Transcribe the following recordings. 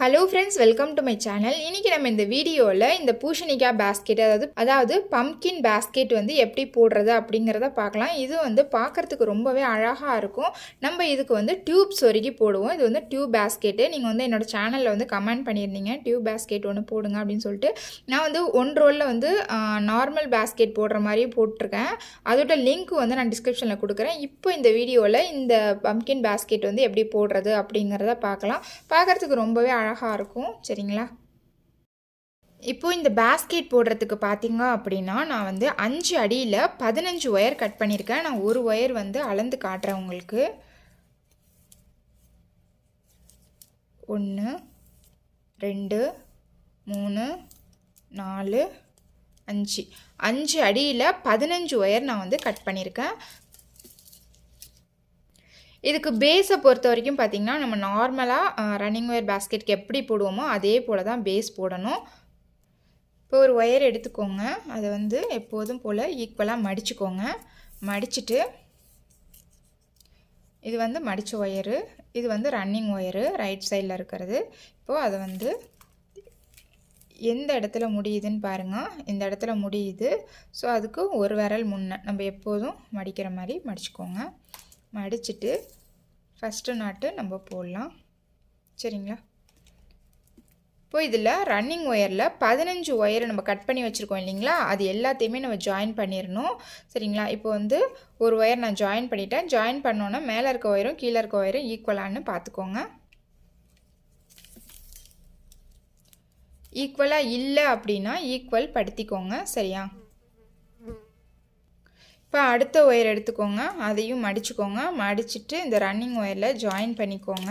Hello friends welcome to my channel இன்றைக்கி நம்ம இந்த வீடியோவில் இந்த பூஷணிக்காய் பேஸ்கெட் அதாவது அதாவது பம்கின் பேஸ்கெட் வந்து எப்படி போடுறது அப்படிங்கிறத பார்க்கலாம். இது வந்து பார்க்குறதுக்கு ரொம்பவே அழகாக இருக்கும். நம்ம இதுக்கு வந்து டியூப் சொருகி போடுவோம். இது வந்து டியூப் பேஸ்கெட்டு நீங்கள் வந்து என்னோட சேனலில் வந்து கமெண்ட் பண்ணியிருந்தீங்க. டியூப் பேஸ்கெட் ஒன்று போடுங்க அப்படின்னு சொல்லிட்டு. நான் வந்து ஒன் ரோலில் வந்து நார்மல் பேஸ்கெட் போடுற மாதிரியும் போட்டிருக்கேன். அதோட லிங்க் வந்து நான் டிஸ்கிரிப்ஷனில் கொடுக்குறேன். இப்போ இந்த வீடியோவில் இந்த பம்கின் பேஸ்கெட் வந்து எப்படி போடுறது அப்படிங்கிறத பார்க்கலாம். பார்க்குறதுக்கு ரொம்பவே அழகாக அழகாக இருக்கும் சரிங்களா? இப்போது இந்த பேஸ்கெட் போடுறதுக்கு பார்த்தீங்க அப்படின்னா நான் வந்து அஞ்சு அடியில் பதினஞ்சு ஒயர் கட் பண்ணியிருக்கேன் நான் ஒரு ஒயர் வந்து அளந்து காட்டுறேன் உங்களுக்கு. ஒன்று ரெண்டு மூணு நாலு அஞ்சு. அஞ்சு அடியில் பதினஞ்சு ஒயர் நான் வந்து கட் பண்ணியிருக்கேன் இதுக்கு பேஸை பொறுத்த வரைக்கும் பார்த்திங்கன்னா நம்ம நார்மலாக ரன்னிங் ஒயர் பேஸ்கெட்க்கு எப்படி போடுவோமோ அதே போல் தான் பேஸ் போடணும். இப்போ ஒரு ஒயர் எடுத்துக்கோங்க. அதை வந்து எப்போதும் போல் ஈக்குவலாக மடிச்சுக்கோங்க. மடிச்சுட்டு இது வந்து மடித்த ஒயரு இது வந்து ரன்னிங் ஒயரு ரைட் சைடில் இருக்கிறது. இப்போது அதை வந்து எந்த இடத்துல முடியுதுன்னு பாருங்கள் இந்த இடத்துல முடியுது. ஸோ அதுக்கு ஒரு விரல் முன்னே நம்ம எப்போதும் மடிக்கிற மாதிரி மடிச்சுக்கோங்க. மடிச்சிட்டு ஃபஸ்ட்டு நாட்டு நம்ம போடலாம். சரிங்களா? இப்போ இதில் ரன்னிங் ஒயரில் பதினஞ்சு ஒயரை நம்ம கட் பண்ணி வச்சுருக்கோம் இல்லைங்களா? அது எல்லாத்தையுமே நம்ம ஜாயின் பண்ணிடணும் சரிங்களா? இப்போ வந்து ஒரு ஒயர் நான் ஜாயின் பண்ணிட்டேன். ஜாயின் பண்ணோன்னா மேலே இருக்க ஒயரும் கீழே இருக்க ஒயரும் ஈக்குவலான்னு பார்த்துக்கோங்க ஈக்குவலாக இல்லை அப்படின்னா ஈக்குவல் படுத்திக்கோங்க. சரியா? இப்போ அடுத்த ஒயர் எடுத்துக்கோங்க. அதையும் மடிச்சுக்கோங்க. மடிச்சுட்டு இந்த ரன்னிங் ஒயரில் ஜாயின் பண்ணிக்கோங்க.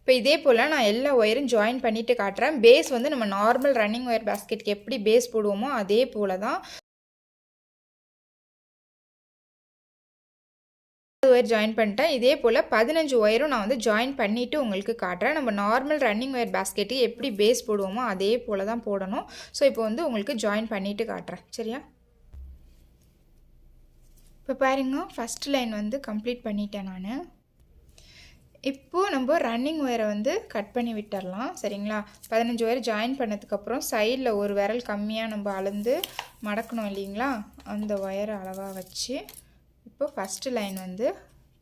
இப்போ இதே போல் நான் எல்லா ஒயரும் ஜாயின் பண்ணிவிட்டு காட்டுறேன். பேஸ் வந்து நம்ம நார்மல் ரன்னிங் ஒயர் பேஸ்கெட்க்கு எப்படி பேஸ் போடுவோமோ அதே போல் தான். ஒயர் ஜாயின் பண்ணிட்டேன். இதே போல் பதினஞ்சு ஒயரும் நான் வந்து ஜாயின் பண்ணிவிட்டு உங்களுக்கு காட்டுறேன். நம்ம நார்மல் ரன்னிங் ஒயர் பேஸ்கெட்டு எப்படி பேஸ் போடுவோமோ அதே போல் தான் போடணும். ஸோ இப்போ வந்து உங்களுக்கு ஜாயின் பண்ணிவிட்டு காட்டுறேன். சரியா? இப்போ பாருங்க ஃபஸ்ட் லைன் வந்து கம்ப்ளீட் பண்ணிட்டேன் நான். இப்போது நம்ம ரன்னிங் ஒயரை வந்து கட் பண்ணி விட்டுடலாம் சரிங்களா? பதினஞ்சு ஒயர் ஜாயின் பண்ணதுக்கப்புறம் சைடில் ஒரு விரல் கம்மியாக நம்ம அளந்து மடக்கணும் இல்லைங்களா? அந்த ஒயரை அளவாக வச்சு இப்போ ஃபஸ்ட்டு லைன் வந்து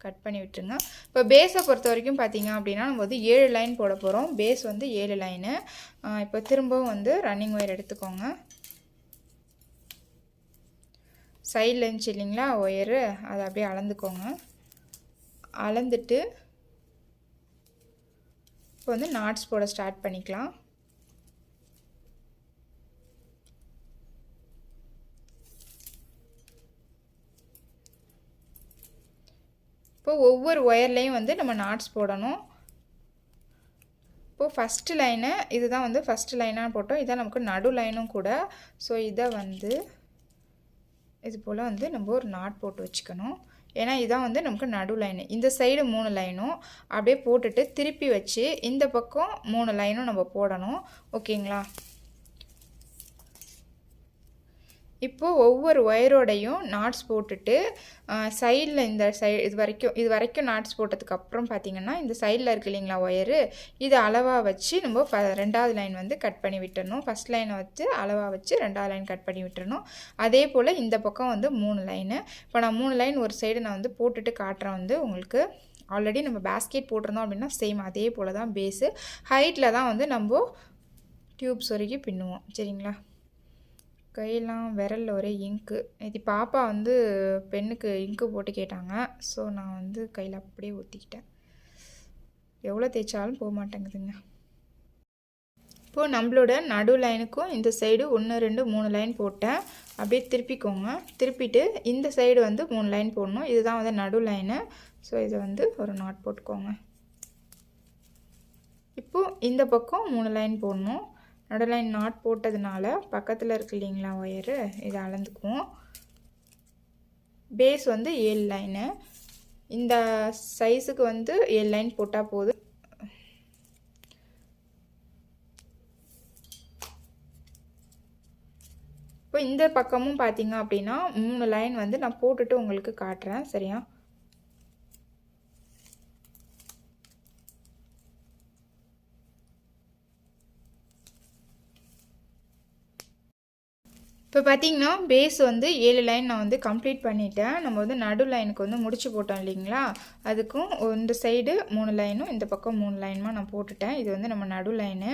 கட் பண்ணி விட்டுருங்க. இப்போ பேஸை பொறுத்த வரைக்கும் பார்த்தீங்க அப்படின்னா நம்ம வந்து ஏழு லைன் போட போகிறோம் பேஸ் வந்து ஏழு லைனு இப்போ திரும்பவும் வந்து ரன்னிங் ஒயர் எடுத்துக்கோங்க. சைடில் இருந்துச்சு இல்லைங்களா? ஒயரு. அதை அப்படியே அளந்துக்கோங்க. அளந்துட்டு இப்போ வந்து நாட்ஸ் போட ஸ்டார்ட் பண்ணிக்கலாம். இப்போ ஒவ்வொரு ஒயர்லேயும் வந்து நம்ம நாட்ஸ் போடணும். இப்போது ஃபஸ்ட்டு லைனு இதுதான் வந்து ஃபஸ்ட்டு லைனாக போட்டோம். இதான் நமக்கு நடு லைனும் கூட. ஸோ இதை வந்து இது போல் வந்து நம்ம ஒரு நாட் போட்டு வச்சுக்கணும். ஏன்னா இதான் வந்து நமக்கு நடு லைனு இந்த சைடு மூணு லைனும் அப்படியே போட்டுட்டு திருப்பி வச்சு இந்த பக்கம் மூணு லைனும் நம்ம போடணும். ஓகேங்களா இப்போது ஒவ்வொரு ஒயரோடையும் நாட்ஸ் போட்டுட்டு சைடில் இந்த சை இது வரைக்கும் இது வரைக்கும் நாட்ஸ் போட்டதுக்கப்புறம் பார்த்திங்கன்னா இந்த சைடில் இருக்கு இல்லைங்களா ஒயரு இது அளவாக வச்சு நம்ம ஃப ரெண்டாவது லைன் வந்து கட் பண்ணி விட்டுறணும். ஃபஸ்ட் லைனை வச்சு அளவாக வச்சு ரெண்டாவது லைன் கட் பண்ணி விட்டுறணும். அதே போல் இந்த பக்கம் வந்து மூணு லைனு இப்போ நான் மூணு லைன் ஒரு சைடு நான் வந்து போட்டுட்டு காட்டுறேன் வந்து உங்களுக்கு. ஆல்ரெடி நம்ம பேஸ்கெட் போட்டிருந்தோம் அப்படின்னா சேம் அதே போல் தான் பேஸு ஹைட்டில் தான் வந்து நம்ம டியூப் சொருகி பின்னுவோம். சரிங்களா? கையெல்லாம் விரலில் ஒரே இங்க்கு இது பாப்பா வந்து பெண்ணுக்கு இங்கு போட்டு கேட்டாங்க. ஸோ நான் வந்து கையில் அப்படியே ஊற்றிக்கிட்டேன் எவ்வளோ தேய்ச்சாலும் போக மாட்டேங்குதுங்க. இப்போது நம்மளோட நடு லைனுக்கும் இந்த சைடு ஒன்று ரெண்டு மூணு லைன் போட்டேன். அப்படியே திருப்பிக்கோங்க. திருப்பிட்டு இந்த சைடு வந்து மூணு லைன் போடணும். இதுதான் வந்து நடு லைனு ஸோ இதை வந்து ஒரு நாட் போட்டுக்கோங்க. இப்போது இந்த பக்கம் மூணு லைன் போடணும். நடுலைன் நாட் போட்டதுனால பக்கத்தில் இருக்கு இல்லைங்களா ஒயரு இதை அளந்துக்குவோம். பேஸ் வந்து ஏழு லைனு இந்த சைஸுக்கு வந்து ஏழு லைன் போட்டால் போதும். இப்போ இந்த பக்கமும் பார்த்தீங்க அப்படின்னா மூணு லைன் வந்து நான் போட்டுட்டு உங்களுக்கு காட்டுறேன். சரியா? இப்போ பார்த்தீங்கன்னா பேஸ் வந்து ஏழு லைன் நான் வந்து கம்ப்ளீட் பண்ணிட்டேன். நம்ம வந்து நடு லைனுக்கு வந்து முடிச்சு போட்டோம் இல்லைங்களா? அதுக்கும் இந்த சைடு மூணு லைனும் இந்த பக்கம் மூணு லைனுமா நான் போட்டுட்டேன். இது வந்து நம்ம நடு லைனு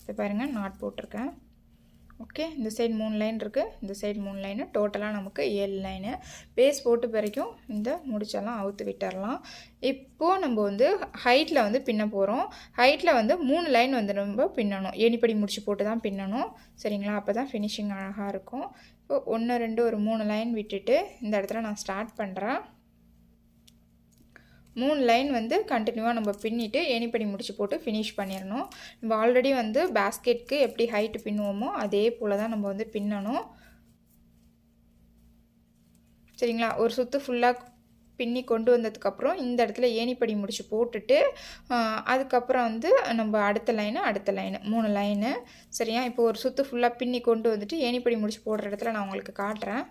இப்போ பாருங்கள் நாட் போட்டிருக்கேன். ஓகே இந்த சைடு மூணு லைன் இருக்குது இந்த சைடு மூணு லைனு டோட்டலாக நமக்கு ஏழு லைனு பேஸ் போட்டு பிறக்கும். இந்த முடிச்செல்லாம் அவுத்து விட்டுறலாம். இப்போது நம்ம வந்து ஹைட்டில் வந்து பின்ன போகிறோம் ஹைட்டில் வந்து மூணு லைன் வந்து நம்ம பின்னணும். ஏணிப்படி முடிச்சு போட்டு தான் பின்னணும். சரிங்களா? அப்போ தான் ஃபினிஷிங் அழகாக இருக்கும். இப்போ ஒன்று ரெண்டு ஒரு மூணு லைன் விட்டுட்டு இந்த இடத்துல நான் ஸ்டார்ட் பண்ணுறேன் மூணு லைன் வந்து கண்டினியூவாக நம்ம பின்னிட்டு ஏணிப்படி முடிச்சு போட்டு ஃபினிஷ் பண்ணிடணும். நம்ம ஆல்ரெடி வந்து பேஸ்கெட்க்கு எப்படி ஹைட்டு பின்னுவோமோ அதே போல் தான் நம்ம வந்து பின்னணும். சரிங்களா? ஒரு சுற்று ஃபுல்லாக பின்னி கொண்டு வந்ததுக்கப்புறம் இந்த இடத்துல ஏணிப்படி முடிச்சு போட்டுட்டு அதுக்கப்புறம் வந்து நம்ம அடுத்த லைனு அடுத்த லைனு மூணு லைனு சரியா? இப்போ ஒரு சுற்று ஃபுல்லாக பின்னி கொண்டு வந்துட்டு ஏணிப்படி முடிச்சு போடுற இடத்துல நான் உங்களுக்கு காட்டுறேன்.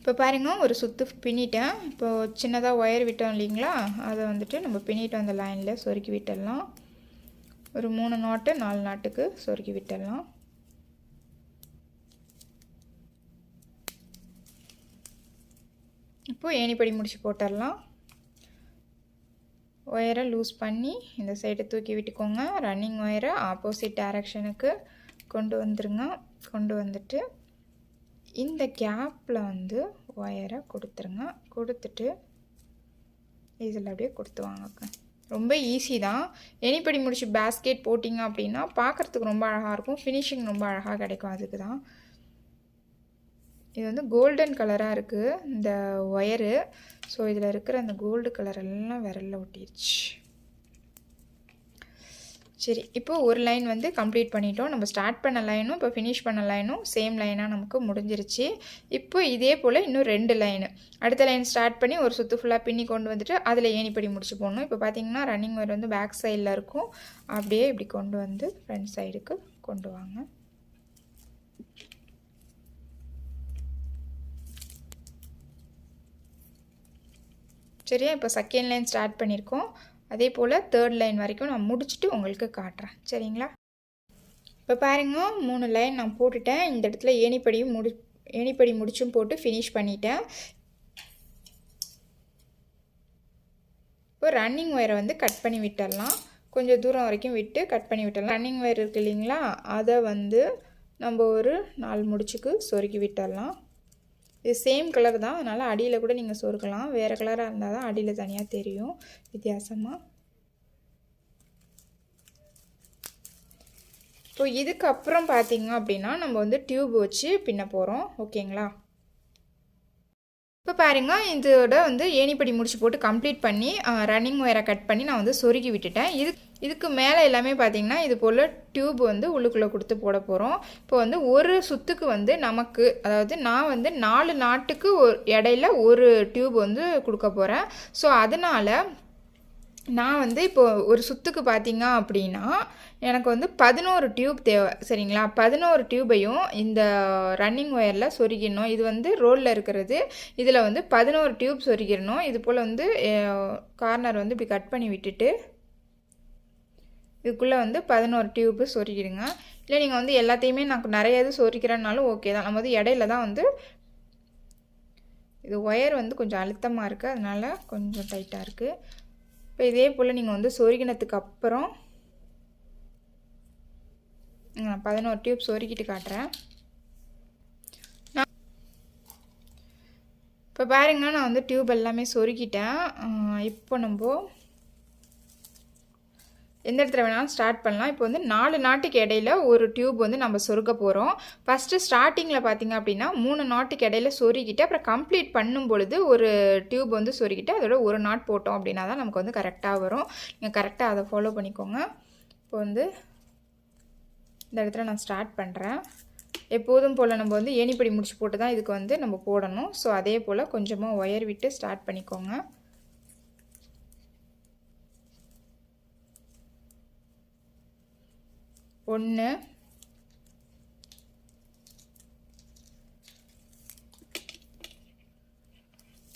இப்போ பாருங்க ஒரு சுற்று பின்னிட்டேன். இப்போது சின்னதாக ஒயர் விட்டோம் இல்லைங்களா? அதை வந்துட்டு நம்ம பின்னிட்டு வந்த லைனில் சொருக்கி விட்டுடலாம். ஒரு மூணு நாட்டு நாலு நாட்டுக்கு சொருக்கி விட்டுடலாம். இப்போது ஏணிப்படி முடிச்சு போட்டுடலாம். ஒயரை லூஸ் பண்ணி இந்த சைடு தூக்கி விட்டுக்கோங்க. ரன்னிங் ஒயரை ஆப்போசிட் டைரக்ஷனுக்கு கொண்டு வந்துருங்க. கொண்டு வந்துட்டு இந்த கேப்பில் வந்து ஒயரை கொடுத்துருங்க. கொடுத்துட்டு இதில் அப்படியே கொடுத்து வாங்க ரொம்ப ஈஸி தான். எனிப்படி முடிச்சு பேஸ்கெட் போட்டிங்க அப்படின்னா பார்க்குறதுக்கு ரொம்ப அழகாக இருக்கும். ஃபினிஷிங் ரொம்ப அழகாக கிடைக்கும் அதுக்கு தான். இது வந்து கோல்டன் கலராக இருக்குது இந்த ஒயரு. ஸோ இதில் இருக்கிற அந்த கோல்டு கலர் எல்லாம் விரலில் ஒட்டிடுச்சு சரி இப்போது ஒரு லைன் வந்து கம்ப்ளீட் பண்ணிட்டோம். நம்ம ஸ்டார்ட் பண்ண லைனும் இப்போ ஃபினிஷ் பண்ண லைனும் சேம் லைனாக நமக்கு முடிஞ்சிருச்சு. இப்போ இதே போல் இன்னும் ரெண்டு லைனு அடுத்த லைன் ஸ்டார்ட் பண்ணி ஒரு சுற்று ஃபுல்லாக பின்னி கொண்டு வந்துட்டு அதில் ஏணிப்படி முடிச்சு போடணும். இப்போ பார்த்தீங்கன்னா ரன்னிங் ஒயர் வந்து பேக் சைடில் இருக்கும். அப்படியே இப்படி கொண்டு வந்து ஃப்ரண்ட் சைடுக்கு கொண்டு வாங்க. சரியா? இப்போ செகண்ட் லைன் ஸ்டார்ட் பண்ணியிருக்கோம் அதே போல் தேர்ட் லைன் வரைக்கும் நான் முடிச்சுட்டு உங்களுக்கு காட்டுறேன். சரிங்களா? இப்போ பாருங்க மூணு லைன் நான் போட்டுட்டேன். இந்த இடத்துல ஏணிப்படியும் முடி ஏணிப்படி முடிச்சும் போட்டு ஃபினிஷ் பண்ணிட்டேன். இப்போ ரன்னிங் ஒயரை வந்து கட் பண்ணி விட்டுடலாம். கொஞ்சம் தூரம் வரைக்கும் விட்டு கட் பண்ணி விட்டுடலாம். ரன்னிங் ஒயர் இருக்குது இல்லைங்களா? அதை வந்து நம்ம ஒரு நாலு முடிச்சுக்கு சொருக்கி விட்டுடலாம். இது சேம் கலர் தான். அதனால் அடியில் கூட நீங்கள் சொருக்கலாம். வேறு கலராக இருந்தால் தான் அடியில் தனியாக தெரியும் வித்தியாசமாக இப்போ இதுக்கப்புறம் பார்த்தீங்க அப்படின்னா நம்ம வந்து டியூப் வச்சு பின்ன போகிறோம் ஓகேங்களா இப்போ பாருங்க இதோட வந்து ஏணிப்படி முடிச்சு போட்டு கம்ப்ளீட் பண்ணி ரன்னிங் ஒயரை கட் பண்ணி நான் வந்து சொருகி விட்டுட்டேன். இது இதுக்கு மேலே எல்லாமே பார்த்தீங்கன்னா இது போல் டியூப் வந்து உள்ளுக்குள்ளே கொடுத்து போட போகிறோம் இப்போ வந்து ஒரு சுத்துக்கு வந்து நமக்கு அதாவது நான் வந்து நாலு நாட்டுக்கு ஒரு இடையில ஒரு டியூப் வந்து கொடுக்க போகிறேன் ஸோ அதனால் நான் வந்து இப்போ ஒரு சுத்துக்கு பார்த்தீங்க அப்படின்னா எனக்கு வந்து பதினோரு டியூப் தேவை. சரிங்களா? பதினோரு டியூபையும் இந்த ரன்னிங் ஒயரில் சொருகிடணும். இது வந்து ரோலில் இருக்கிறது. இதில் வந்து பதினோரு டியூப் சொருகிடணும். இது போல் வந்து கார்னர் வந்து இப்படி கட் பண்ணி விட்டுட்டு இதுக்குள்ளே வந்து பதினோரு டியூப்பு சொருகிடுங்க. இல்லை நீங்கள் வந்து எல்லாத்தையுமே நான் நிறைய இது சொருக்கிறேன்னாலும் ஓகே தான். நம்ம வந்து இடையில தான் வந்து இது ஒயர் வந்து கொஞ்சம் அழுத்தமாக இருக்குது அதனால் கொஞ்சம் டைட்டாக இருக்குது இப்போ இதே போல் நீங்கள் வந்து சொருகினத்துக்கு அப்புறம் நான் பதினோரு டியூப் சொருக்கிட்டு காட்டுறேன். நான் இப்போ பாருங்க நான் வந்து டியூப் எல்லாமே சொருக்கிட்டேன் இப்போ நம்ம எந்த இடத்துல வேணாலும் ஸ்டார்ட் பண்ணலாம். இப்போ வந்து நாலு நாட்டுக்கு இடையில ஒரு டியூப் வந்து நம்ம சொருக போகிறோம் ஃபஸ்ட்டு ஸ்டார்டிங்கில் பார்த்தீங்க அப்படின்னா மூணு நாட்டுக்கு இடையில சொருகிட்டு அப்புறம் கம்ப்ளீட் பண்ணும் பொழுது ஒரு டியூப் வந்து சொருகிட்டு அதோட ஒரு நாட் போட்டோம் அப்படின்னா தான் நமக்கு வந்து கரெக்டாக வரும். நீங்கள் கரெக்டாக அதை ஃபாலோ பண்ணிக்கோங்க. இப்போ வந்து இந்த இடத்துல நான் ஸ்டார்ட் பண்ணுறேன் எப்போதும் போல் நம்ம வந்து ஏணிப்படி முடிச்சு போட்டு தான் இதுக்கு வந்து நம்ம போடணும். ஸோ அதே போல் கொஞ்சமாக ஒயர் விட்டு ஸ்டார்ட் பண்ணிக்கோங்க. ஒன்று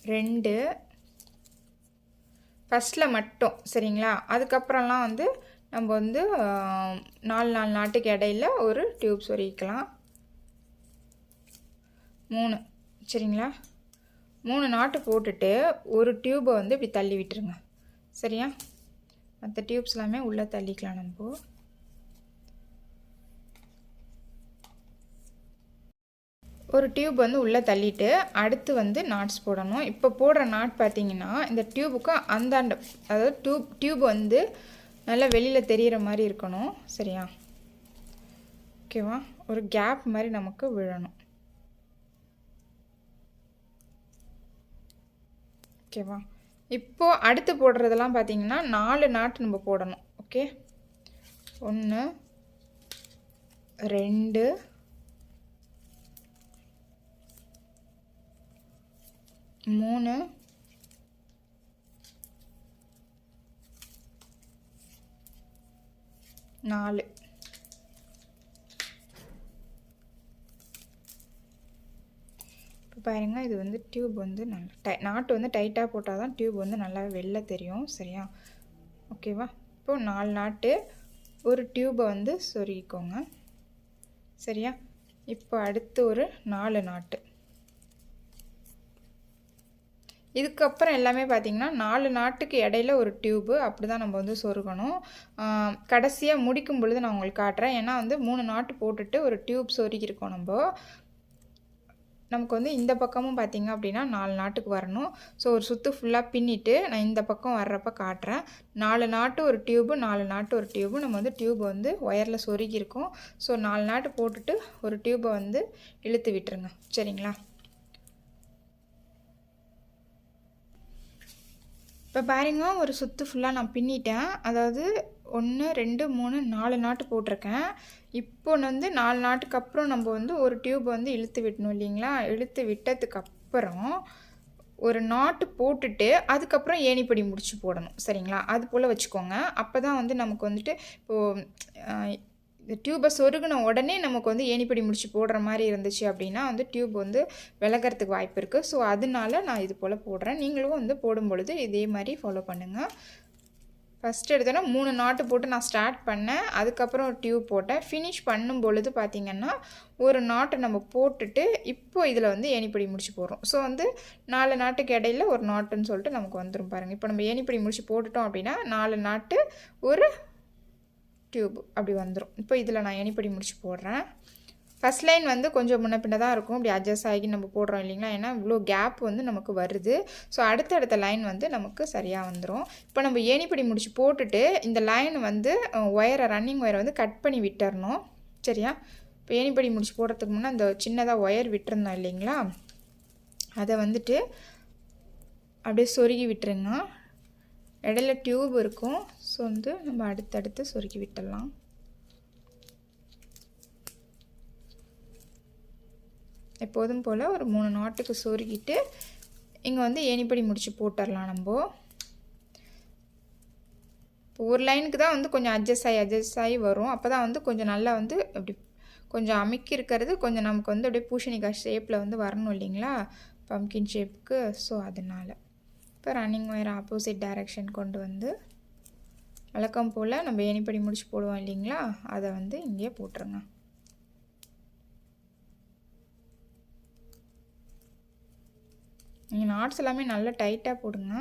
ரெண்டு. ஃபஸ்ட்டில் மட்டும் சரிங்களா? அதுக்கப்புறம்லாம் வந்து நம்ம வந்து நாலு நாலு நாட்டுக்கு இடையில ஒரு டியூப் சொருகிக்கலாம். மூணு சரிங்களா? மூணு நாட்டு போட்டுட்டு ஒரு டியூப்பை வந்து இப்படி தள்ளி விட்டுருங்க. சரியா? மற்ற டியூப்ஸ் எல்லாமே உள்ளே தள்ளிக்கலாம் நம்ம. ஒரு டியூப் வந்து உள்ளே தள்ளிட்டு அடுத்து வந்து நாட்ஸ் போடணும். இப்போ போடுற நாட் பார்த்தீங்கன்னா இந்த டியூபுக்கு அந்தாண்ட அதாவது டியூப் டியூப் வந்து நல்லா வெளியில் தெரிகிற மாதிரி இருக்கணும். சரியா? ஓகேவா ஒரு கேப் மாதிரி நமக்கு விழணும். ஓகேவா இப்போது அடுத்து போடுறதெல்லாம் பார்த்தீங்கன்னா நாலு நாட்டு நம்ம போடணும். ஓகே ஒன்று ரெண்டு மூணு. நாலு. இப்போ பாருங்கள் இது வந்து டியூப் வந்து நல்லா டை நாட்டு வந்து டைட்டாக போட்டால் தான் டியூப் வந்து நல்லா வெளில தெரியும் சரியா? ஓகேவா? இப்போது நாலு நாட்டு ஒரு டியூப்பை வந்து சொருகிக்கோங்க சரியா? இப்போ அடுத்து ஒரு நாலு நாட்டு. இதுக்கப்புறம் எல்லாமே பார்த்திங்கன்னா நாலு நாட்டுக்கு இடையில ஒரு டியூப்பு அப்படி தான் நம்ம வந்து சொருகணும். கடைசியாக முடிக்கும் பொழுது நான் உங்களுக்கு காட்டுறேன். ஏன்னா வந்து மூணு நாட்டு போட்டுட்டு ஒரு டியூப் சொருகிருக்கோம் நம்ம. நமக்கு வந்து இந்த பக்கமும் பார்த்திங்க அப்படின்னா நாலு நாட்டுக்கு வரணும். ஸோ ஒரு சுற்று ஃபுல்லாக பின்னிட்டு நான் இந்த பக்கம் வர்றப்ப காட்டுறேன். நாலு நாட்டு ஒரு டியூபு நாலு நாட்டு ஒரு டியூபு நம்ம வந்து டியூப் வந்து ஒயரில் சொருகியிருக்கோம். ஸோ நாலு நாட்டு போட்டுட்டு ஒரு டியூப்பை வந்து இழுத்து விட்டுருங்க. சரிங்களா? இப்போ பாருங்க ஒரு சுற்று ஃபுல்லாக நான் பின்னிட்டேன். அதாவது ஒன்று ரெண்டு மூணு நாலு நாட்டு போட்டிருக்கேன். இப்போ வந்து நாலு நாட்டுக்கு அப்புறம் நம்ம வந்து ஒரு டியூப் வந்து இழுத்து விட்டணும் இல்லைங்களா? இழுத்து விட்டதுக்கு அப்புறம் ஒரு நாட்டு போட்டுட்டு அதுக்கப்புறம் ஏணிப்படி முடிச்சு போடணும். சரிங்களா? அது போல் வச்சுக்கோங்க. அப்போ தான் வந்து நமக்கு வந்துட்டு இப்போது இந்த டியூப்பை சொருகின உடனே நமக்கு வந்து ஏணிப்படி முடிச்சு போடுற மாதிரி இருந்துச்சு அப்படின்னா வந்து டியூப் வந்து விலகிறதுக்கு வாய்ப்பு இருக்குது ஸோ அதனால நான் இது போல் போடுறேன். நீங்களும் வந்து போடும் பொழுது இதே மாதிரி ஃபாலோ பண்ணுங்கள் ஃபஸ்ட் எடுத்தோன்னா மூணு நாட்டு போட்டு நான் ஸ்டார்ட் பண்ணேன். அதுக்கப்புறம் ஒரு டியூப் போட்டேன். ஃபினிஷ் பண்ணும் பொழுது பார்த்திங்கன்னா ஒரு நாட்டை நம்ம போட்டுட்டு இப்போ இதில் வந்து ஏணிப்படி முடிச்சு போடுறோம். ஸோ வந்து நாலு நாட்டுக்கு இடையில ஒரு நாட்டுன்னு சொல்லிட்டு நமக்கு வந்துடும் பாருங்கள் இப்போ நம்ம ஏணிப்படி முடிச்சு போட்டுட்டோம் அப்படின்னா நாலு நாட்டு ஒரு டியூப் அப்படி வந்துடும் இப்போ இதில் நான் எனிப்படி முடிச்சு போடுறேன். ஃபஸ்ட் லைன் வந்து கொஞ்சம் முன்ன பின்ன தான் இருக்கும். இப்படி அட்ஜஸ்ட் ஆகி நம்ம போடுறோம் இல்லைங்களா? ஏன்னா இவ்வளோ கேப் வந்து நமக்கு வருது. ஸோ அடுத்தடுத்த லைன் வந்து நமக்கு சரியாக வந்துடும் இப்போ நம்ம ஏணிப்படி முடிச்சு போட்டுட்டு இந்த லைன் வந்து ஒயரை ரன்னிங் ஒயரை வந்து கட் பண்ணி விட்டுறணும். சரியா? இப்போ ஏணிப்படி முடிச்சு போடுறதுக்கு முன்னே அந்த சின்னதாக ஒயர் விட்டுருந்தோம் இல்லைங்களா? அதை வந்துட்டு அப்படியே சொருகி விட்டுருங்க. இடையில டியூப் இருக்கும். ஸோ வந்து நம்ம அடுத்தடுத்து சொருக்கி விட்டுடலாம். எப்போதும் போல் ஒரு மூணு நாட்டுக்கு சொருகிட்டு இங்கே வந்து ஏணிப்படி முடித்து போட்டுடலாம் நம்ம. இப்போ ஒரு லைனுக்கு தான் வந்து கொஞ்சம் அட்ஜஸ்ட் ஆகி அட்ஜஸ்ட் ஆகி வரும். அப்போ தான் வந்து கொஞ்சம் நல்லா வந்து அப்படி கொஞ்சம் அமைக்கி இருக்கிறது கொஞ்சம் நமக்கு வந்து அப்படியே பூஷணிக்காய் ஷேப்பில் வந்து வரணும் இல்லைங்களா? பம்கின் ஷேப்புக்கு ஸோ அதனால். இப்போ ரன்னிங் ஒயர் ஆப்போசிட் டைரக்ஷன் கொண்டு வந்து வழக்கம் போல் நம்ம ஏணிப்படி முடிச்சு போடுவோம் இல்லைங்களா? அதை வந்து இங்கே போட்டுருங்க. நீங்கள் நாட்ஸ் எல்லாமே நல்லா டைட்டாக போடுங்க.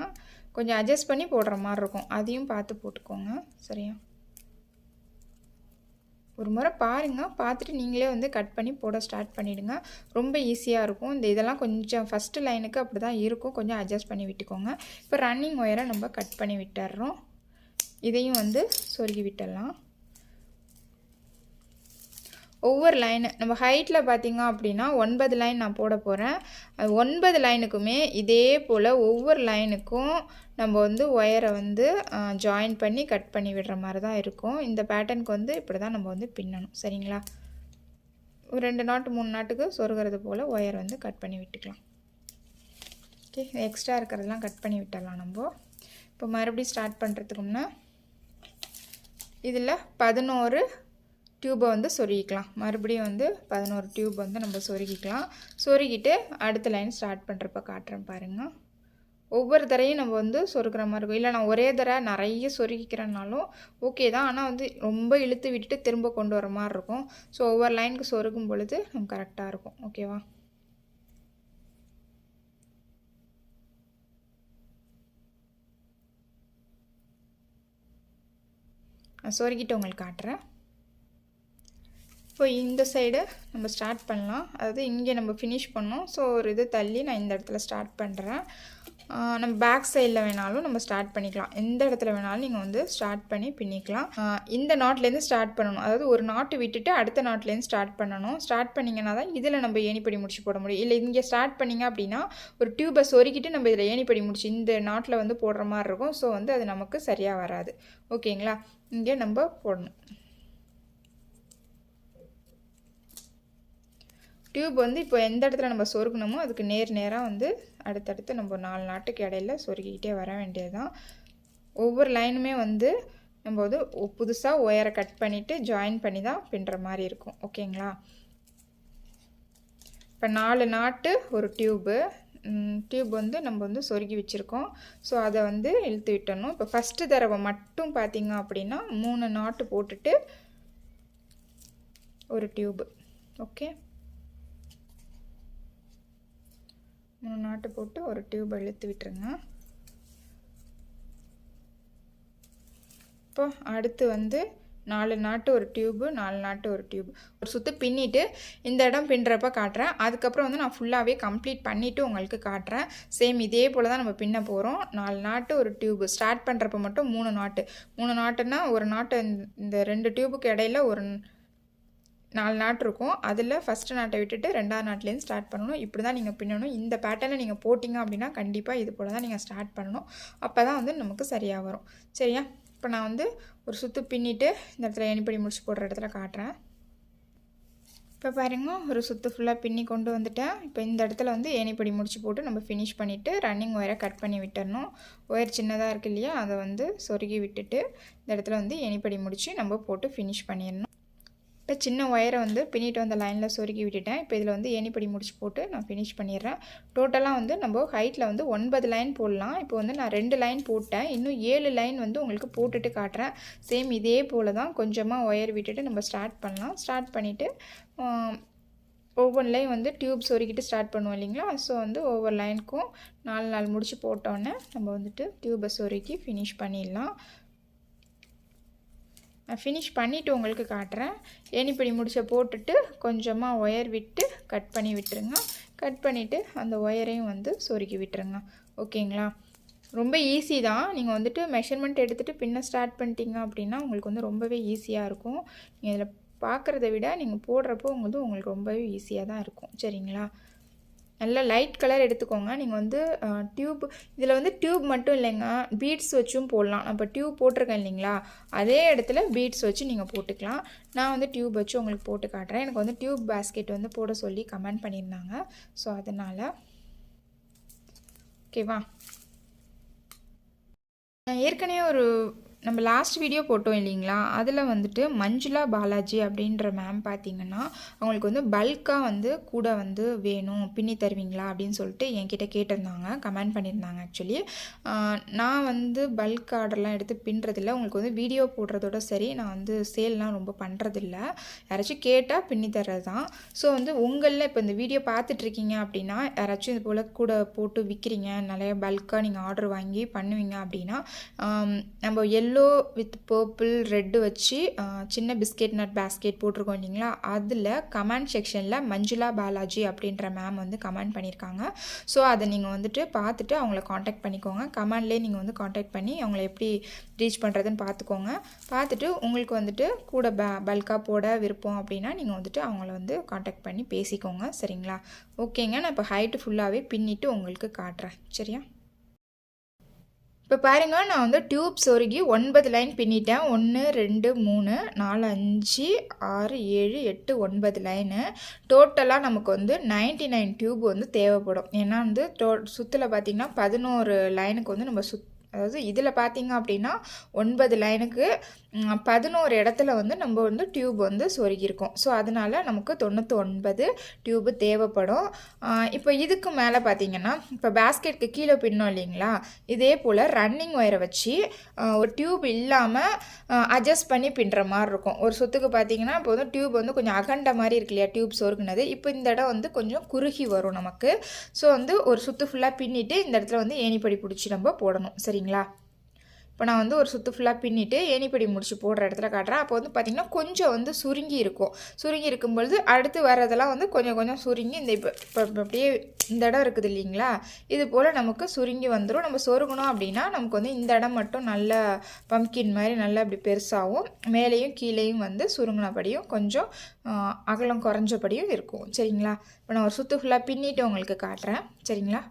கொஞ்சம் அட்ஜஸ்ட் பண்ணி போடுற மாதிரி இருக்கும். அதையும் பார்த்து போட்டுக்கோங்க. சரியா? ஒரு முறை பாருங்கள் பார்த்துட்டு நீங்களே வந்து கட் பண்ணி போட ஸ்டார்ட் பண்ணிவிடுங்க ரொம்ப ஈஸியாக இருக்கும். இந்த இதெல்லாம் கொஞ்சம் ஃபஸ்ட்டு லைனுக்கு அப்படி தான் இருக்கும். கொஞ்சம் அட்ஜஸ்ட் பண்ணி விட்டுக்கோங்க. இப்போ ரன்னிங் ஒயரை நம்ம கட் பண்ணி விட்டுறோம் இதையும் வந்து சொருகி விட்டுடலாம். ஒவ்வொரு லைனு நம்ம ஹைட்டில் பார்த்திங்க அப்படின்னா ஒன்பது லைன் நான் போட போகிறேன் அது ஒன்பது லைனுக்குமே இதே போல் ஒவ்வொரு லைனுக்கும் நம்ம வந்து ஒயரை வந்து ஜாயின் பண்ணி கட் பண்ணி விடுற மாதிரி தான் இருக்கும். இந்த பேட்டர்னுக்கு வந்து இப்படி தான் நம்ம வந்து பின்னணும். சரிங்களா? ஒரு ரெண்டு நாட்டு மூணு நாட்டுக்கு சொருகிறது போல் ஒயர் வந்து கட் பண்ணி விட்டுக்கலாம். ஓகே எக்ஸ்ட்ரா இருக்கிறதெல்லாம் கட் பண்ணி விட்டுடலாம் நம்ம. இப்போ மறுபடியும் ஸ்டார்ட் பண்ணுறதுக்கு முன்னே இதில் பதினோரு டியூப்பை வந்து சொருகிக்கலாம். மறுபடியும் வந்து பதினோரு டியூப் வந்து நம்ம சொருகிக்கலாம். சொருகிட்டு அடுத்த லைன் ஸ்டார்ட் பண்ணுறப்ப காட்டுறேன் பாருங்கள் ஒவ்வொரு தரையும் நம்ம வந்து சொருக்கிற மாதிரி இருக்கும். இல்லை நான் ஒரே தர நிறைய சொருகிக்கிறேனாலும் ஓகே தான். ஆனால் வந்து ரொம்ப இழுத்து விட்டுட்டு திரும்ப கொண்டு வர மாதிரி இருக்கும். ஸோ ஒவ்வொரு லைனுக்கு சொருகும் பொழுது நமக்கு கரெக்டாக இருக்கும். ஓகேவா நான் சொருகிட்டு உங்களுக்கு காட்டுறேன். இப்போ இந்த சைடு நம்ம ஸ்டார்ட் பண்ணலாம். அதாவது இங்கே நம்ம ஃபினிஷ் பண்ணோம். ஸோ ஒரு இது தள்ளி நான் இந்த இடத்துல ஸ்டார்ட் பண்ணுறேன் நம்ம பேக் சைடில் வேணாலும் நம்ம ஸ்டார்ட் பண்ணிக்கலாம். எந்த இடத்துல வேணாலும் நீங்கள் வந்து ஸ்டார்ட் பண்ணி பின்னிக்கலாம். இந்த நாட்லேருந்து ஸ்டார்ட் பண்ணணும். அதாவது ஒரு நாட்டு விட்டுட்டு அடுத்த நாட்லேருந்து ஸ்டார்ட் பண்ணணும். ஸ்டார்ட் பண்ணிங்கன்னா தான் இதில் நம்ம ஏணிப்படி முடிச்சு போட முடியும். இல்லை இங்கே ஸ்டார்ட் பண்ணிங்க அப்படின்னா ஒரு டியூபை சொருக்கிட்டு நம்ம இதில் ஏணிப்படி முடிச்சு இந்த நாட்டில் வந்து போடுற மாதிரி இருக்கும். ஸோ வந்து அது நமக்கு சரியாக வராது. ஓகேங்களா இங்கே நம்ம போடணும். டியூப் வந்து இப்போ எந்த இடத்துல நம்ம சொருகணுமோ அதுக்கு நேர் நேராக வந்து அடுத்தடுத்து நம்ம நாலு நாட்டுக்கு இடையில சொருகிக்கிட்டே வர வேண்டியது தான் ஒவ்வொரு லைனுமே வந்து நம்ம வந்து புதுசாக ஒயரை கட் பண்ணிவிட்டு ஜாயின் பண்ணி தான் பின்னுற மாதிரி இருக்கும். ஓகேங்களா? இப்போ நாலு நாட்டு ஒரு டியூபு. டியூப் வந்து நம்ம வந்து சொருகி வச்சுருக்கோம். ஸோ அதை வந்து இழுத்து விட்டணும் இப்போ ஃபஸ்ட்டு தடவை மட்டும் பார்த்திங்க அப்படின்னா மூணு நாட்டு போட்டுட்டு ஒரு டியூபு. ஓகே? மூணு நாட்டு போட்டு ஒரு டியூப் இழுத்து விட்டுருங்க. இப்போ அடுத்து வந்து நாலு நாட்டு ஒரு டியூபு நாலு நாட்டு ஒரு டியூப். ஒரு சுற்று பின்னிட்டு இந்த இடம் பின்னுறப்ப காட்டுறேன். அதுக்கப்புறம் வந்து நான் ஃபுல்லாகவே கம்ப்ளீட் பண்ணிவிட்டு உங்களுக்கு காட்டுறேன். சேம் இதே போல் தான் நம்ம பின்ன போகிறோம் நாலு நாட்டு ஒரு டியூபு. ஸ்டார்ட் பண்ணுறப்ப மட்டும் மூணு நாட்டு. மூணு நாட்டுன்னா ஒரு நாட்டு இந்த ரெண்டு டியூபுக்கு இடையில ஒரு நாலு நாட்டு இருக்கும். அதில் ஃபஸ்ட்டு நாட்டை விட்டுட்டு ரெண்டாவது நாட்டிலேருந்து ஸ்டார்ட் பண்ணணும். இப்படி தான் நீங்கள் பின்னணும். இந்த பேட்டர்னில் நீங்கள் போட்டிங்க அப்படின்னா கண்டிப்பாக இது போல் தான் நீங்கள் ஸ்டார்ட் பண்ணணும். அப்போ தான் வந்து நமக்கு சரியாக வரும். சரியா? இப்போ நான் வந்து ஒரு சுற்று பின்னிட்டு இந்த இடத்துல எணிப்படி முடிச்சு போடுற இடத்துல காட்டுறேன். இப்போ பாருங்க ஒரு சுற்று ஃபுல்லாக பின்னி கொண்டு வந்துட்டேன். இப்போ இந்த இடத்துல வந்து ஏணிப்படி முடிச்சு போட்டு நம்ம ஃபினிஷ் பண்ணிவிட்டு ரன்னிங் ஒயரை கட் பண்ணி விட்டுறணும். ஒயர் சின்னதாக இருக்குது இல்லையா? அதை வந்து சொருகி விட்டுட்டு இந்த இடத்துல வந்து ஏணிப்படி முடித்து நம்ம போட்டு ஃபினிஷ் பண்ணிடணும். இப்போ சின்ன ஒயரை வந்து பின்னிட்டு வந்த லைனில் சொருக்கி விட்டுட்டேன். இப்போ இதில் வந்து ஏணிப்படி முடிச்சு போட்டு நான் ஃபினிஷ் பண்ணிடுறேன். டோட்டலாக வந்து நம்ம ஹைட்டில் வந்து ஒன்பது லைன் போடலாம். இப்போ வந்து நான் ரெண்டு லைன் போட்டேன். இன்னும் ஏழு லைன் வந்து உங்களுக்கு போட்டுட்டு காட்டுறேன். சேம் இதே போல் தான் கொஞ்சமாக ஒயர் விட்டுட்டு நம்ம ஸ்டார்ட் பண்ணலாம். ஸ்டார்ட் பண்ணிவிட்டு ஒவ்வொன்றுலையும் வந்து டியூப் சொருக்கிட்டு ஸ்டார்ட் பண்ணுவோம் இல்லைங்களா? ஸோ வந்து ஒவ்வொரு லைனுக்கும் நாலு நாள் முடிச்சு போட்டோன்னே நம்ம வந்துட்டு டியூபை சொருக்கி ஃபினிஷ் பண்ணிடலாம். நான் ஃபினிஷ் பண்ணிவிட்டு உங்களுக்கு காட்டுறேன். ஏணிப்படி முடிச்ச போட்டுட்டு கொஞ்சமாக ஒயர் விட்டு கட் பண்ணி விட்டுருங்க. கட் பண்ணிவிட்டு அந்த ஒயரையும் வந்து சொருக்கி விட்டுருங்க. ஓகேங்களா? ரொம்ப ஈஸி தான். நீங்கள் வந்துட்டு மெஷர்மெண்ட் எடுத்துகிட்டு பின்ன ஸ்டார்ட் பண்ணிட்டீங்க அப்படின்னா உங்களுக்கு வந்து ரொம்பவே ஈஸியாக இருக்கும். நீங்கள் இதில் பார்க்குறத விட நீங்கள் போடுறப்போ உங்களுக்கு உங்களுக்கு ரொம்பவே ஈஸியாக தான் இருக்கும். சரிங்களா? நல்ல லைட் கலர் எடுத்துக்கோங்க. நீங்கள் வந்து டியூப் இதில் வந்து டியூப் மட்டும் இல்லைங்க. பீட்ஸ் வச்சும் போடலாம். நம்ம டியூப் போட்டிருக்கேன் இல்லைங்களா? அதே இடத்துல பீட்ஸ் வச்சு நீங்கள் போட்டுக்கலாம். நான் வந்து டியூப் வச்சு உங்களுக்கு போட்டு காட்டுறேன். எனக்கு வந்து டியூப் பேஸ்கெட் வந்து போட சொல்லி கமெண்ட் பண்ணியிருந்தாங்க. ஸோ அதனால் ஓகேவா ஏற்கனவே ஒரு நம்ம லாஸ்ட் வீடியோ போட்டோம் இல்லைங்களா? அதில் வந்துட்டு மஞ்சுளா பாலாஜி அப்படின்ற மேம் பார்த்தீங்கன்னா அவங்களுக்கு வந்து பல்காக வந்து கூட வந்து வேணும் பின்னி தருவீங்களா அப்படின்னு சொல்லிட்டு என்கிட்ட கேட்டிருந்தாங்க. கமெண்ட் பண்ணியிருந்தாங்க ஆக்சுவலி நான் வந்து பல்க் ஆர்டர்லாம் எடுத்து பின்னுறதில்ல. உங்களுக்கு வந்து வீடியோ போடுறதோட சரி நான் வந்து சேல்லாம் ரொம்ப பண்ணுறதில்ல யாராச்சும் கேட்டால் பின்னி தர்றது தான் ஸோ வந்து உங்களில் இப்போ இந்த வீடியோ பார்த்துட்ருக்கீங்க அப்படின்னா யாராச்சும் இது போல் கூட போட்டு விற்கிறீங்க நிறைய பல்காக நீங்கள் ஆர்டர் வாங்கி பண்ணுவீங்க அப்படின்னா நம்ம எல் எல்லோ வித் பர்பிள் ரெட்டு வச்சு சின்ன பிஸ்கெட் நட் பேஸ்கெட் போட்டிருக்கோம் இல்லைங்களா? அதில் கமெண்ட் செக்ஷனில் மஞ்சுளா பாலாஜி அப்படின்ற மேம் வந்து கமெண்ட் பண்ணியிருக்காங்க. ஸோ அதை நீங்கள் வந்துட்டு பார்த்துட்டு அவங்கள காண்டாக்ட் பண்ணிக்கோங்க. கமெண்ட்லேயே நீங்கள் வந்து காண்டாக்ட் பண்ணி அவங்கள எப்படி ரீச் பண்ணுறதுன்னு பார்த்துக்கோங்க. பார்த்துட்டு உங்களுக்கு வந்துட்டு கூட ப பல்காக போட விருப்பம் அப்படின்னா நீங்கள் வந்துட்டு அவங்கள வந்து காண்டாக்ட் பண்ணி பேசிக்கோங்க. சரிங்களா? ஓகேங்க நான் இப்போ ஹைட்டு ஃபுல்லாகவே பின்னிட்டு உங்களுக்கு காட்டுறேன். சரியா? இப்போ பாருங்கள் நான் வந்து டியூப் சொருகி ஒன்பது லைன் பின்னிட்டேன். ஒன்று ரெண்டு மூணு நாலு அஞ்சு ஆறு ஏழு எட்டு ஒன்பது லைனு டோட்டலாக நமக்கு வந்து நைன்டி நைன் டியூப் வந்து தேவைப்படும். ஏன்னா வந்து டோ சுற்றில் பார்த்திங்கன்னா பதினோரு லைனுக்கு வந்து நம்ம சுத் அதாவது இதில் பார்த்தீங்க அப்படின்னா ஒன்பது லைனுக்கு பதினோரு இடத்துல வந்து நம்ம வந்து டியூப் வந்து சொருகியிருக்கோம். ஸோ அதனால் நமக்கு தொண்ணூற்றி ஒன்பது டியூப்பு தேவைப்படும் இப்போ இதுக்கு மேலே பார்த்தீங்கன்னா இப்போ பேஸ்கெட்க்கு கீழே பின்னோம் இல்லைங்களா? இதே போல் ரன்னிங் ஒயரை வச்சு ஒரு டியூப் இல்லாமல் அட்ஜஸ்ட் பண்ணி பின்னுற மாதிரி இருக்கும். ஒரு சொத்துக்கு பார்த்தீங்கன்னா இப்போ வந்து டியூப் வந்து கொஞ்சம் அகண்ட மாதிரி இருக்கு இல்லையா டியூப் சொருக்குனது இப்போ இந்த இடம் வந்து கொஞ்சம் குறுகி வரும் நமக்கு. ஸோ வந்து ஒரு சொத்து ஃபுல்லாக பின்னிட்டு இந்த இடத்துல வந்து ஏணிப்படி பிடிச்சி நம்ம போடணும். சரிங்களா? இப்போ நான் வந்து ஒரு சுற்று ஃபுல்லாக பின்னிட்டு ஏணிப்படி முடிச்சு போடுற இடத்துல காட்டுறேன். அப்போ வந்து பார்த்திங்கன்னா கொஞ்சம் வந்து சுருங்கி இருக்கும். சுருங்கி இருக்கும் பொழுது அடுத்து வர்றதெல்லாம் வந்து கொஞ்சம் கொஞ்சம் சுருங்கி இந்த இப்போ இப்போ அப்படியே இந்த இடம் இருக்குது இல்லைங்களா? இது போல் நமக்கு சுருங்கி வந்துடும் நம்ம சொருகணும் அப்படின்னா நமக்கு வந்து இந்த இடம் மட்டும் நல்லா பம்கின் மாதிரி நல்லா அப்படி பெருசாகவும் மேலேயும் கீழேயும் வந்து சுருங்கினபடியும் கொஞ்சம் அகலம் குறைஞ்சபடியும் இருக்கும். சரிங்களா? இப்போ நான் ஒரு சுற்று ஃபுல்லாக பின்னிட்டு உங்களுக்கு காட்டுறேன். சரிங்களா?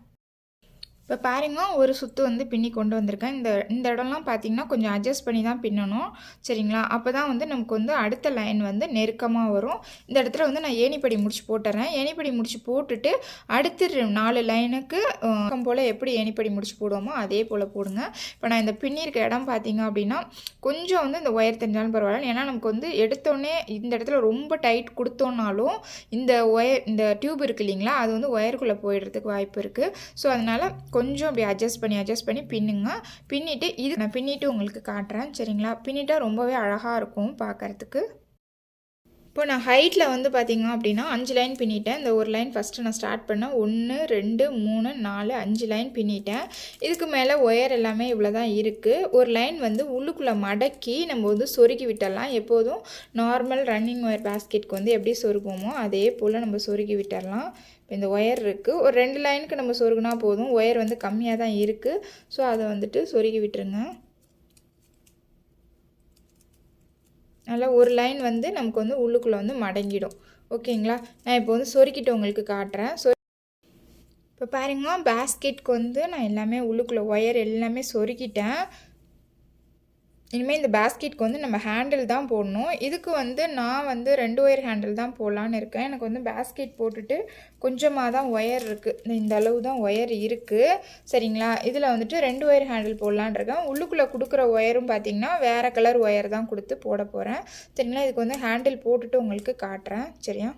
இப்போ பாருங்க ஒரு சுற்று வந்து பின்னி கொண்டு வந்திருக்கேன். இந்த இந்த இடம்லாம் பார்த்தீங்கன்னா கொஞ்சம் அட்ஜஸ்ட் பண்ணி தான் பின்னணும். சரிங்களா? அப்போ தான் வந்து நமக்கு வந்து அடுத்த லைன் வந்து நெருக்கமாக வரும். இந்த இடத்துல வந்து நான் ஏணிப்படி முடிச்சு போட்டுறேன். ஏணிப்படி முடிச்சு போட்டுட்டு அடுத்து நாலு லைனுக்கு போல் எப்படி ஏணிப்படி முடிச்சு போடுவோமோ அதே போல் போடுங்க. இப்போ நான் இந்த பின்னிருக்க இடம் பார்த்தீங்க அப்படின்னா கொஞ்சம் வந்து இந்த ஒயர் தெரிஞ்சாலும் பரவாயில்ல. ஏன்னா நமக்கு வந்து எடுத்தோடனே இந்த இடத்துல ரொம்ப டைட் கொடுத்தோன்னாலும் இந்த ஒயர் இந்த டியூப் இருக்கு இல்லைங்களா? அது வந்து ஒயருக்குள்ளே போயிடுறதுக்கு வாய்ப்பு இருக்குது ஸோ அதனால் கொஞ்சம் அப்படி அட்ஜஸ்ட் பண்ணி அட்ஜஸ்ட் பண்ணி பின்னுங்க. பின்னிட்டு இது நான் பின்னிட்டு உங்களுக்கு காட்டுறேன் சரிங்களா? பின்னிட்டா ரொம்பவே அழகாக இருக்கும் பார்க்குறதுக்கு இப்போ நான் ஹைட்டில் வந்து பார்த்திங்க அப்படின்னா அஞ்சு லைன் பின்னிட்டேன். இந்த ஒரு லைன் ஃபஸ்ட்டு நான் ஸ்டார்ட் பண்ணேன் ஒன்று ரெண்டு மூணு நாலு அஞ்சு லைன் பின்னிட்டேன். இதுக்கு மேலே ஒயர் எல்லாமே இவ்வளோ தான் இருக்குது ஒரு லைன் வந்து உள்ளுக்குள்ளே மடக்கி நம்ம வந்து சொருகி விட்டுடலாம் எப்போதும் நார்மல் ரன்னிங் ஒயர் பேஸ்கெட்க்கு வந்து எப்படி சொருகுவோமோ அதே போல் நம்ம சொருகி விட்டுடலாம் இந்த ஒயர் இருக்குது ஒரு ரெண்டு லைனுக்கு நம்ம சொருகினா போதும். ஒயர் வந்து கம்மியாக தான் இருக்குது ஸோ அதை வந்துட்டு சொருகி விட்டுருங்க. நல்லா ஒரு லைன் வந்து நமக்கு வந்து உள்ளுக்குள்ளே வந்து மடங்கிடும். ஓகேங்களா? நான் இப்போ வந்து சொருக்கிட்டு உங்களுக்கு காட்டுறேன். சொ இப்போ பாருங்க பேஸ்கெட்க்கு வந்து நான் எல்லாமே உள்ளுக்குள்ளே ஒயர் எல்லாமே சொருக்கிட்டேன் இனிமேல் இந்த பேஸ்கெட்க்கு வந்து நம்ம ஹேண்டில் தான் போடணும். இதுக்கு வந்து நான் வந்து ரெண்டு ஒயர் ஹேண்டில் தான் போடலான்னு இருக்கேன். எனக்கு வந்து பேஸ்கெட் போட்டுட்டு கொஞ்சமாக தான் ஒயர் இருக்குது இந்த அளவு தான் ஒயர் இருக்குது சரிங்களா? இதில் வந்துட்டு ரெண்டு ஒயர் ஹேண்டில் போடலான் இருக்கேன். உள்ளுக்குள்ளே கொடுக்குற ஒயரும் பார்த்திங்கன்னா வேறு கலர் ஒயர் தான் கொடுத்து போட போகிறேன் சரிங்களா? இதுக்கு வந்து ஹேண்டில் போட்டுட்டு உங்களுக்கு காட்டுறேன். சரியா?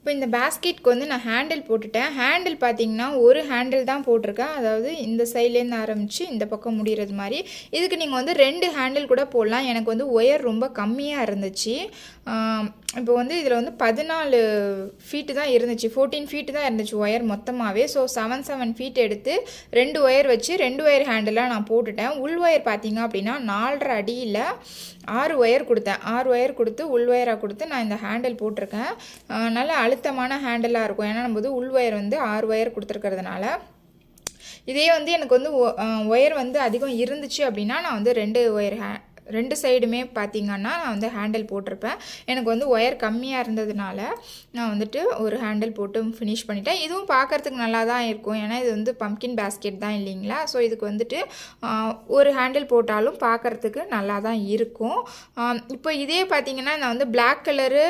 இப்போ இந்த பேஸ்கெட்க்கு வந்து நான் ஹேண்டில் போட்டுட்டேன். ஹேண்டில் பார்த்தீங்கன்னா ஒரு ஹேண்டில் தான் போட்டிருக்கேன். அதாவது இந்த சைட்லேருந்து ஆரம்பித்து இந்த பக்கம் முடிகிறது மாதிரி. இதுக்கு நீங்கள் வந்து ரெண்டு ஹேண்டில் கூட போடலாம். எனக்கு வந்து ஒயர் ரொம்ப கம்மியாக இருந்துச்சு. இப்போ வந்து இதில் வந்து பதினாலு ஃபீட்டு தான் இருந்துச்சு. ஃபோர்டீன் ஃபீட்டு தான் இருந்துச்சு ஒயர் மொத்தமாகவே ஸோ செவன் செவன் ஃபீட் எடுத்து ரெண்டு ஒயர் வச்சு ரெண்டு ஒயர் ஹேண்டிலாக நான் போட்டுட்டேன். உள் ஒயர் பார்த்தீங்க அப்படின்னா நாலரை அடியில் ஆறு ஒயர் கொடுத்தேன். ஆறு ஒயர் கொடுத்து உள் ஒயராக கொடுத்து நான் இந்த ஹேண்டில் போட்டிருக்கேன். நல்லா அழுத்தமான ஹேண்டிலாக இருக்கும். ஏன்னா நம்ம வந்து உள் ஒயர் வந்து ஆறு ஒயர் கொடுத்துருக்கிறதுனால. இதே வந்து எனக்கு வந்து ஒயர் வந்து அதிகம் இருந்துச்சு அப்படின்னா நான் வந்து ரெண்டு ஒயர் ஹே ரெண்டு சைடுமே பார்த்திங்கன்னா நான் வந்து ஹேண்டில் போட்டிருப்பேன். எனக்கு வந்து ஒயர் கம்மியாக இருந்ததுனால நான் வந்துட்டு ஒரு ஹேண்டில் போட்டு ஃபினிஷ் பண்ணிட்டேன். இதுவும் பார்க்குறதுக்கு நல்லா தான் இருக்கும். ஏன்னா இது வந்து பம்கின் பேஸ்கெட் தான் இல்லைங்களா? ஸோ இதுக்கு வந்துட்டு ஒரு ஹேண்டில் போட்டாலும் பார்க்குறதுக்கு நல்லா தான் இருக்கும் இப்போ இதே பார்த்திங்கன்னா நான் வந்து பிளாக் கலரு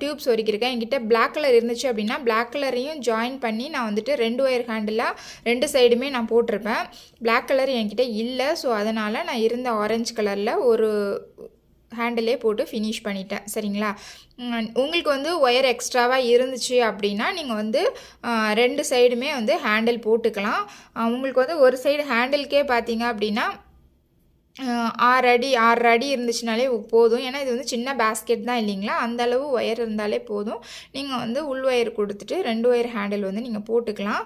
டியூப்ஸ் ஒருக்கியிருக்கேன் என்கிட்ட பிளாக் கலர் இருந்துச்சு அப்படின்னா பிளாக் கலரையும் ஜாயின் பண்ணி நான் வந்துட்டு ரெண்டு ஒயர் ஹேண்டிலாக ரெண்டு சைடுமே நான் போட்டிருப்பேன். பிளாக் கலர் என்கிட்ட இல்லை. ஸோ அதனால் நான் இருந்த ஆரஞ்சு கலரில் ஒரு ஒரு ஹேண்டிலே போட்டு ஃபினிஷ் பண்ணிட்டேன். சரிங்களா? உங்களுக்கு வந்து ஒயர் எக்ஸ்ட்ராவாக இருந்துச்சு அப்படின்னா நீங்கள் வந்து ரெண்டு சைடுமே வந்து ஹேண்டில் போட்டுக்கலாம். உங்களுக்கு வந்து ஒரு சைடு ஹேண்டில்கே பார்த்தீங்க அப்படின்னா ஆறு அடி ஆறு அடி இருந்துச்சுனாலே போதும். ஏன்னா இது வந்து சின்ன பேஸ்கெட் தான் இல்லைங்களா? அந்த அளவு ஒயர் இருந்தாலே போதும். நீங்கள் வந்து உள் ஒயர் கொடுத்துட்டு ரெண்டு ஒயர் ஹேண்டில் வந்து நீங்கள் போட்டுக்கலாம்.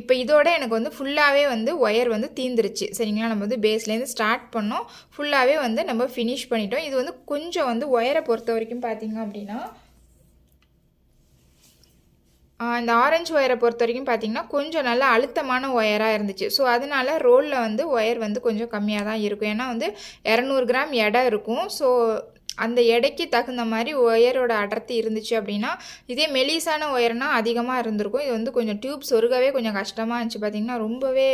இப்போ இதோட எனக்கு வந்து ஃபுல்லாகவே வந்து ஒயர் வந்து தீந்துருச்சு. சரிங்களா? நம்ம வந்து பேஸ்லேருந்து ஸ்டார்ட் பண்ணோம். ஃபுல்லாகவே வந்து நம்ம ஃபினிஷ் பண்ணிட்டோம். இது வந்து கொஞ்சம் வந்து ஒயரை பொறுத்த வரைக்கும் பார்த்தீங்க அப்படின்னா இந்த ஆரஞ்சு ஒயரை பொறுத்த வரைக்கும் பார்த்திங்கன்னா கொஞ்சம் நல்லா அழுத்தமான ஒயராக இருந்துச்சு. ஸோ அதனால் ரோலில் வந்து ஒயர் வந்து கொஞ்சம் கம்மியாக தான் இருக்கும். ஏன்னா வந்து இரநூறு கிராம் எடை இருக்கும். ஸோ அந்த எடைக்கு தகுந்த மாதிரி ஒயரோட அடர்த்தி இருந்துச்சு அப்படின்னா இதே மெலிசான ஒயர்னால் அதிகமாக இருந்திருக்கும். இது வந்து கொஞ்சம் டியூப் சொருகவே கொஞ்சம் கஷ்டமாக இருந்துச்சு. பார்த்திங்கன்னா ரொம்பவே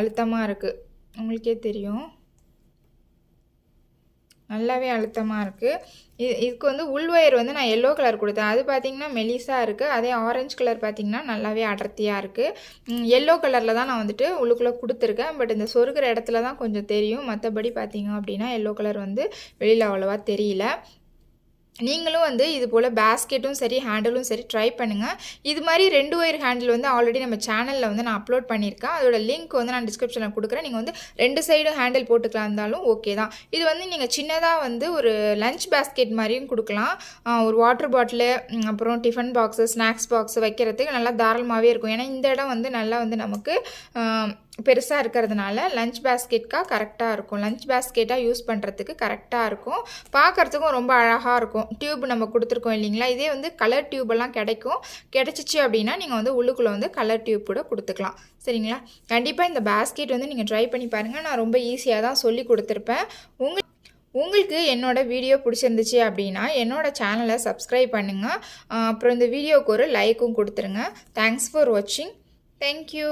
அழுத்தமாக இருக்குது உங்களுக்கே தெரியும். நல்லாவே அழுத்தமாக இருக்குது இது இதுக்கு வந்து உள் ஒயர் வந்து நான் எல்லோ கலர் கொடுத்தேன். அது பார்த்திங்கன்னா மெலிசாக இருக்குது அதே ஆரஞ்சு கலர் பார்த்திங்கன்னா நல்லாவே அடர்த்தியாக இருக்குது எல்லோ கலரில் தான் நான் வந்துட்டு உள்ளுக்குள்ளே கொடுத்துருக்கேன். பட் இந்த சொருகிற இடத்துல தான் கொஞ்சம் தெரியும். மற்றபடி பார்த்திங்க அப்படின்னா எல்லோ கலர் வந்து வெளியில் அவ்வளோவா தெரியல. நீங்களும் வந்து இது போல் பேஸ்கெட்டும் சரி ஹேண்டிலும் சரி ட்ரை பண்ணுங்கள் இது மாதிரி ரெண்டு ஒயர் ஹேண்டில் வந்து ஆல்ரெடி நம்ம சேனலில் வந்து நான் அப்லோட் பண்ணியிருக்கேன். அதோட லிங்க் வந்து நான் டிஸ்கிரிப்ஷனில் கொடுக்குறேன். நீங்கள் வந்து ரெண்டு சைடும் ஹேண்டில் போட்டுக்கலாம் இருந்தாலும் ஓகே தான். இது வந்து நீங்கள் சின்னதாக வந்து ஒரு லஞ்ச் பேஸ்கெட் மாதிரியும் கொடுக்கலாம். ஒரு வாட்டர் பாட்டிலு அப்புறம் டிஃபன் பாக்ஸு ஸ்நாக்ஸ் பாக்ஸு வைக்கிறதுக்கு நல்லா தாராளமாகவே இருக்கும். ஏன்னா இந்த இடம் வந்து நல்லா வந்து நமக்கு பெருசாக இருக்கிறதுனால லஞ்ச் பேஸ்கெட்காக கரெக்டாக இருக்கும். லஞ்ச் பேஸ்கெட்டாக யூஸ் பண்ணுறதுக்கு கரெக்டாக இருக்கும். பார்க்குறதுக்கும் ரொம்ப அழகாக இருக்கும். டியூப் நம்ம கொடுத்துருக்கோம் இல்லைங்களா? இதே வந்து கலர் டியூபெல்லாம் கிடைக்கும். கிடைச்சிச்சு அப்படின்னா நீங்கள் வந்து உள்ளுக்குள்ளே வந்து கலர் டியூப் கூட கொடுத்துக்கலாம். சரிங்களா? கண்டிப்பாக இந்த பேஸ்கெட் வந்து நீங்கள் ட்ரை பண்ணி பாருங்கள் நான் ரொம்ப ஈஸியாக தான் சொல்லி கொடுத்துருப்பேன். உங்கள் உங்களுக்கு என்னோடய வீடியோ பிடிச்சிருந்துச்சு அப்படின்னா என்னோடய சேனலை சப்ஸ்கிரைப் பண்ணுங்கள் அப்புறம் இந்த வீடியோவுக்கு ஒரு லைக்கும் கொடுத்துருங்க. தேங்க்ஸ் ஃபார் வாட்சிங் தேங்க்யூ